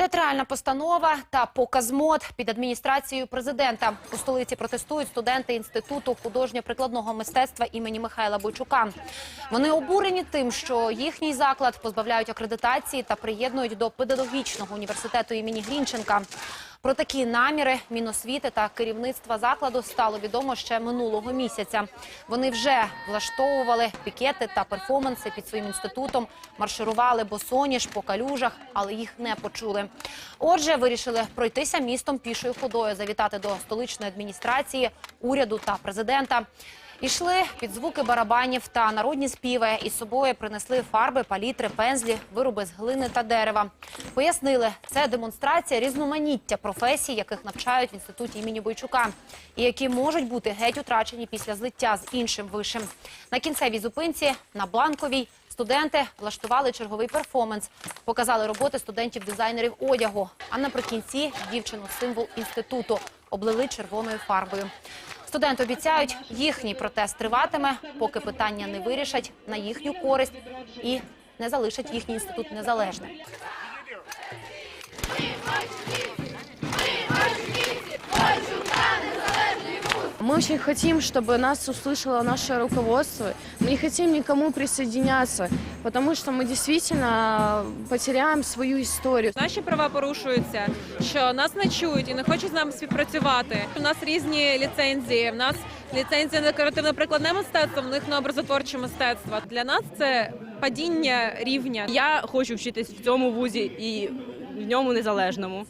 Театральна постанова та показ мод під адміністрацією президента. У столиці протестують студенти інституту художньо-прикладного мистецтва імені Михайла Бойчука. Вони обурені тим, що їхній заклад позбавляють акредитації та приєднують до педагогічного університету імені Грінченка. Про такі наміри Міносвіти та керівництва закладу стало відомо ще минулого місяця. Вони вже влаштовували пікети та перформанси під своїм інститутом, марширували босоніж по калюжах, але їх не почули. Отже, вирішили пройтися містом пішою ходою, завітати до столичної адміністрації, уряду та президента. Ішли під звуки барабанів та народні співи. Із собою принесли фарби, палітри, пензлі, вироби з глини та дерева. Пояснили, це демонстрація різноманіття професій, яких навчають в інституті імені Бойчука, і які можуть бути геть утрачені після злиття з іншим вишим. На кінцевій зупинці на Бланковій студенти влаштували черговий перформанс, показали роботи студентів-дизайнерів одягу. А наприкінці дівчину символ інституту облили червоною фарбою. Студенти обіцяють, їхній протест триватиме, поки питання не вирішать на їхню користь і не залишать їхній інститут незалежним. Мы очень хотим, чтобы нас услышало наше руководство. Мы не хотим никому присоединяться, потому что мы действительно потеряем свою историю. Наші права порушуються, що нас не чують і не хочуть з нами співпрацювати. У нас різні ліцензії. В нас ліцензія на декоративно-прикладне мистецтво, в них на образотворче мистецтво. Для нас це падіння рівня. Я хочу вчитись в цьому вузі і в ньому незалежному.